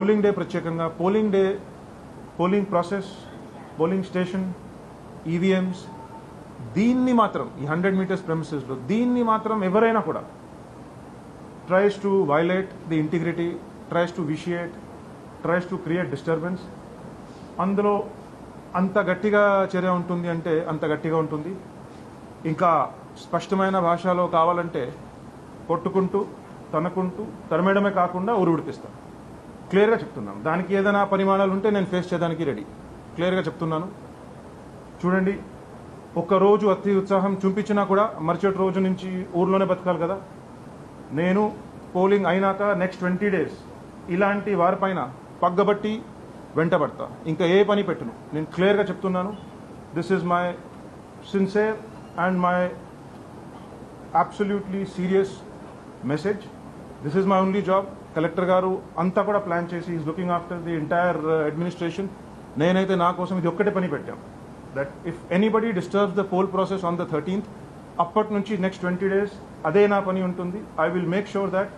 Polling day ప్రత్యేకంగా polling day polling process polling station EVMs దీన్ని మాత్రం ఈ హండ్రెడ్ మీటర్స్ ప్రెమిసెస్లో దీన్ని మాత్రం ఎవరైనా కూడా tries to violate the integrity tries to vitiate tries to create disturbance అందులో అంత గట్టిగా చర్య ఉంటుంది అంటే అంత గట్టిగా ఉంటుంది. ఇంకా స్పష్టమైన భాషలో కావాలంటే కొట్టుకుంటూ తనకుంటూ తనమేయడమే కాకుండా ఊరు ఉడిపిస్తాను క్లియర్గా చెప్తున్నాను. దానికి ఏదైనా పరిమాణాలు ఉంటే నేను ఫేస్ చేయడానికి రెడీ. క్లియర్గా చెప్తున్నాను. చూడండి ఒక్క రోజు అతి ఉత్సాహం చూపించినా కూడా మరుసటి రోజు నుంచి ఊర్లోనే బతకాలి కదా. నేను పోలింగ్ అయినాక నెక్స్ట్ ట్వంటీ డేస్ ఇలాంటి వారిపైన పగ్గబట్టి వెంటబడతా. ఇంకా ఏ పని పెట్టును. నేను క్లియర్గా చెప్తున్నాను. This is my sincere and my absolutely serious message this is my only job collector గారు అంతా కూడా ప్లాన్ చేసి is looking after the entire administration నేనైతే నా కోసం ఇది ఒక్కటే పని పెట్టాం. That if anybody disturbs the poll process on the thirteenth అప్పటి నుంచి నెక్స్ట్ ట్వంటీ డేస్ అదే నా పని ఉంటుంది. I will make sure that